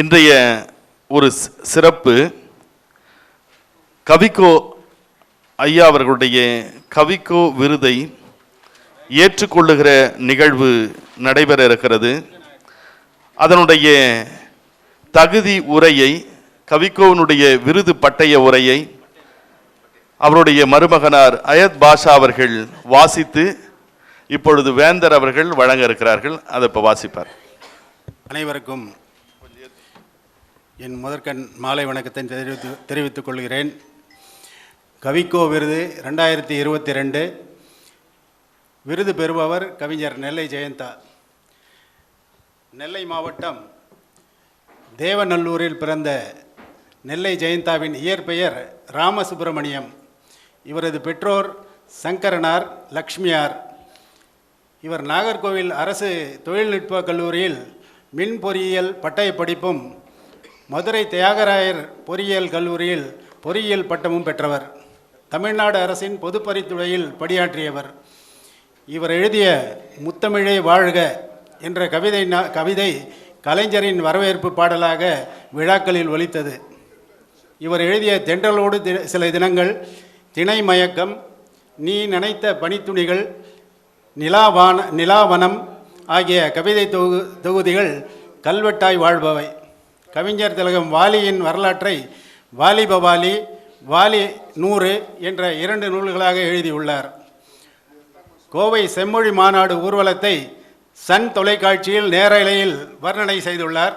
இன்றைய ஒரு சிறப்பு கவிக்கோ ஐயா அவர்களுடைய கவிக்கோ விருதை ஏற்றுக்கொள்ளுகிற நிகழ்வு நடைபெற இருக்கிறது. அதனுடைய தகுதி உரையை கவிக்கோவினுடைய விருது பட்டய உரையை அவருடைய மருமகனார் அயத் பாஷா அவர்கள் வாசித்து இப்பொழுது வேந்தர் அவர்கள் வழங்க இருக்கிறார்கள். அதை இப்போ வாசிப்பார். அனைவருக்கும் என் முதற்கண் மாலை வணக்கத்தை தெரிவித்து தெரிவித்துக் கொள்கிறேன். கவிக்கோ விருது ரெண்டாயிரத்தி இருபத்தி ரெண்டு விருது பெறுபவர் கவிஞர் நெல்லை ஜெயந்தா. நெல்லை மாவட்டம் தேவநல்லூரில் பிறந்த நெல்லை ஜெயந்தாவின் இயற்பெயர் ராமசுப்பிரமணியம் இவரது பெற்றோர் சங்கரனார் லக்ஷ்மியார். இவர் நாகர்கோவில் அரசு தொழில்நுட்ப கல்லூரியில் மின் பொறியியல் பட்டயப் படிப்பும் மதுரை தியாகராயர் பொறியியல் கல்லூரியில் பொறியியல் பட்டமும் பெற்றவர். தமிழ்நாடு அரசின் பொதுப்பரித்துறையில் பணியாற்றியவர். இவர் எழுதிய முத்தமிழே வாழ்க என்ற கவிதை கவிதை கலைஞரின் வரவேற்பு பாடலாக விழாக்களில் ஒலித்தது. இவர் எழுதிய தென்றலோடு தி- சில தினங்கள் திணை மயக்கம் நீ நினைத்த பனித்துணிகள் நிலாவான நிலாவனம் ஆகிய கவிதை தொகு தொகுதிகள் கல்வெட்டாய் வாழ்பவை. கவிஞர் திலகம் வாலியின் வரலாற்றை வாலிபவாலி வாலி வாலி நூறு என்ற இரண்டு நூல்களாக எழுதியுள்ளார். கோவை செம்மொழி மாநாடு ஊர்வலத்தை சன் தொலைக்காட்சியில் நேரலையில் வர்ணனை செய்துள்ளார்.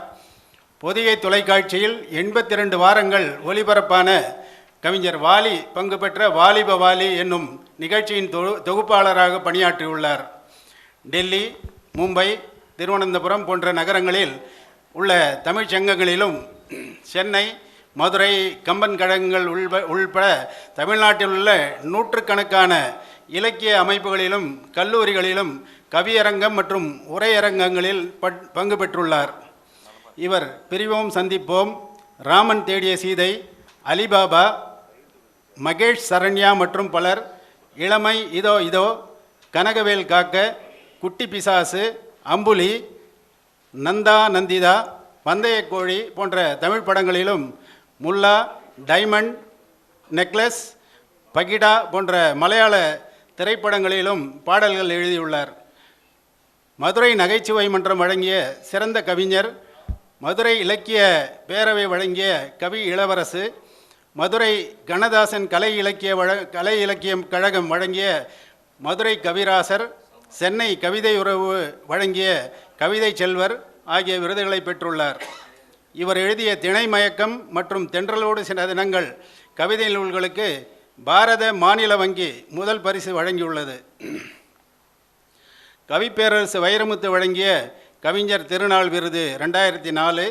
பொதிகை தொலைக்காட்சியில் எண்பத்தி ரெண்டு வாரங்கள் ஒளிபரப்பான கவிஞர் வாலி பங்கு பெற்ற வாலிப வாலி என்னும் நிகழ்ச்சியின் தொகு தொகுப்பாளராக பணியாற்றியுள்ளார். டெல்லி மும்பை திருவனந்தபுரம் போன்ற நகரங்களில் உள்ள தமிழ் சங்கங்களிலும் சென்னை மதுரை கம்பன் கழகங்கள் உள்ப உள்பட தமிழ்நாட்டில் உள்ள நூற்றுக்கணக்கான இலக்கிய அமைப்புகளிலும் கல்லூரிகளிலும் கவியரங்கம் மற்றும் உரையரங்கங்களில் பட்- பங்கு பெற்றுள்ளார். இவர் பிரிவோம் சந்திப்போம். ராமன் தேடிய சீதை அலிபாபா மகேஷ் சரண்யா மற்றும் பலர் இளமை இதோ இதோ கனகவேல் காக்க குட்டி பிசாசு அம்புலி நந்தா நந்திதா பந்தயக் கோழி போன்ற தமிழ் படங்களிலும் முல்லா டைமண்ட் நெக்லஸ் பகிடா போன்ற மலையாள திரைப்படங்களிலும் பாடல்கள் எழுதியுள்ளார். மதுரை நகைச்சுவை மன்றம் வழங்கிய சிறந்த கவிஞர் மதுரை இலக்கிய பேரவை வழங்கிய கவி இளவரசு மதுரை கணதாசன் கலை இலக்கிய வழ கலை இலக்கியம் கழகம் வழங்கிய மதுரை கவிராசர் சென்னை கவிதை உறவு வழங்கிய கவிதை செல்வர் ஆகிய விருதுகளை பெற்றுள்ளார். இவர் எழுதிய திணை மயக்கம் மற்றும் தென்றலோடு சில தினங்கள் கவிதை நூல்களுக்கு பாரத மாநில வங்கி முதல் பரிசு வழங்கியுள்ளது. கவிப்பேரரசு வைரமுத்து வழங்கிய கவிஞர் திருநாள் விருது ரெண்டாயிரத்தி நாலு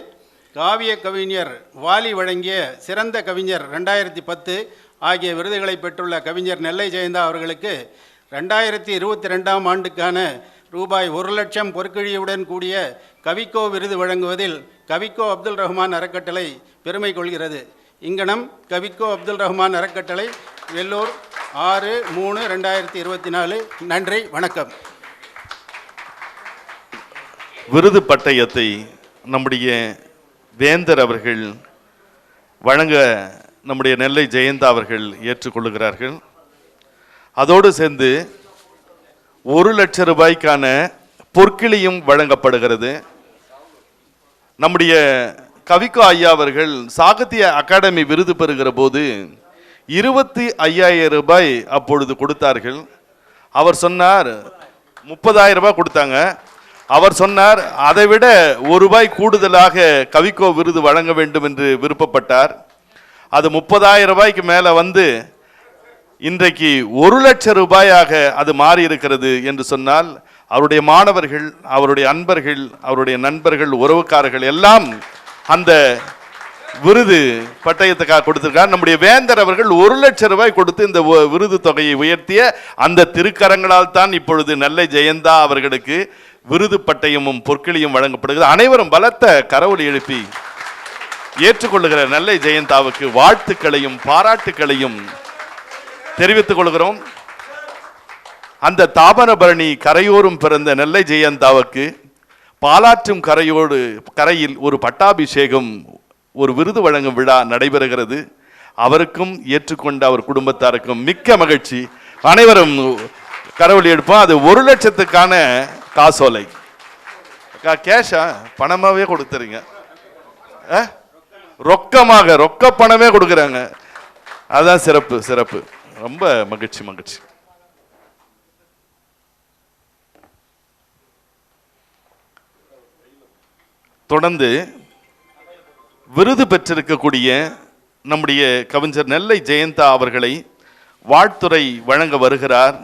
காவிய கவிஞர் வாலி வழங்கிய சிறந்த கவிஞர் ரெண்டாயிரத்தி பத்து ஆகிய விருதுகளை பெற்றுள்ள கவிஞர் நெல்லை ஜெயந்தா அவர்களுக்கு ரெண்டாயிரத்தி இருபத்தி ரெண்டாம் ஆண்டுக்கான ரூபாய் ஒரு லட்சம் பொற்கிழியுடன் கூடிய கவிக்கோ விருது வழங்குவதில் கவிக்கோ அப்துல் ரஹ்மான் அறக்கட்டளை பெருமை கொள்கிறது. இங்கனம் கவிக்கோ அப்துல் ரஹ்மான் அறக்கட்டளை வெள்ளூர் ஆறு மூணு ரெண்டாயிரத்தி இருபத்தி நாலு. நன்றி வணக்கம். விருது பட்டயத்தை நம்முடைய வேந்தர் அவர்கள் வழங்க நம்முடைய நெல்லை ஜெயந்தா அவர்கள் ஏற்றுக்கொள்ளுகிறார்கள். அதோடு சேர்ந்து ஒரு லட்சம் ரூபாய்க்கான பொற்கிளியும் வழங்கப்படுகிறது. நம்முடைய கவிக்கோ ஐயா அவர்கள் சாகித்ய அகாடமி விருது பெறுகிற போது இருபத்தி ஐயாயிரம் ரூபாய் அப்பொழுது கொடுத்தார்கள். அவர் சொன்னார் முப்பதாயிரம் ரூபாய் கொடுத்தாங்க. அவர் சொன்னார் அதை விட ஒரு ரூபாய் கூடுதலாக கவிக்கோ விருது வழங்க வேண்டும் என்று விருப்பப்பட்டார். அது முப்பதாயிரம் ரூபாய்க்கு மேலே வந்து இன்றைக்கு ஒரு லட்சம் ரூபாயாக அது மாறி இருக்கிறது என்று சொன்னால் அவருடைய மாணவர்கள் அவருடைய அன்பர்கள் அவருடைய நண்பர்கள் உறவுக்காரர்கள் எல்லாம் அந்த விருது பட்டயத்துக்காக கொடுத்திருக்கார் நம்முடைய வேந்தர் அவர்கள் ஒரு லட்சம் ரூபாய் கொடுத்து இந்த விருது தொகையை உயர்த்திய அந்த திருக்கரங்களால் தான் இப்பொழுது நெல்லை ஜெயந்தா அவர்களுக்கு விருது பட்டயமும் பொற்கிளியும் வழங்கப்படுகிறது. அனைவரும் பலத்த கரவொலி எழுப்பி ஏற்றுக்கொள்ளுகிற நெல்லை ஜெயந்தாவுக்கு வாழ்த்துக்களையும் பாராட்டுக்களையும் தெரிவித்துக் கொள்கிறோம். அந்த தாபனபரணி கரையோரும் பிறந்த நெல்லை ஜெயந்தாவுக்கு பாலாற்றும் கரையோடு கரையில் ஒரு பட்டாபிஷேகம் ஒரு விருது வழங்கும் விழா நடைபெறுகிறது. அவருக்கும் ஏற்றுக்கொண்ட அவர் குடும்பத்தாருக்கும் மிக்க மகிழ்ச்சி. அனைவரும் கரவொலி எடுப்போம். அது ஒரு லட்சத்துக்கான காசோலை. கேஷா பணமாகவே கொடுத்துறீங்க ஆ? ரொக்கமாக ரொக்க பணமே கொடுக்குறாங்க. அதுதான் சிறப்பு சிறப்பு. ரொம்ப மகிழ்ச்சி மகிழ்ச்சி. தொடர்ந்து விருது பெற்றிருக்கக்கூடிய நம்முடைய கவிஞர் நெல்லை ஜெயந்தா அவர்களை வாழ்த்துறை வழங்க வருகிறார்.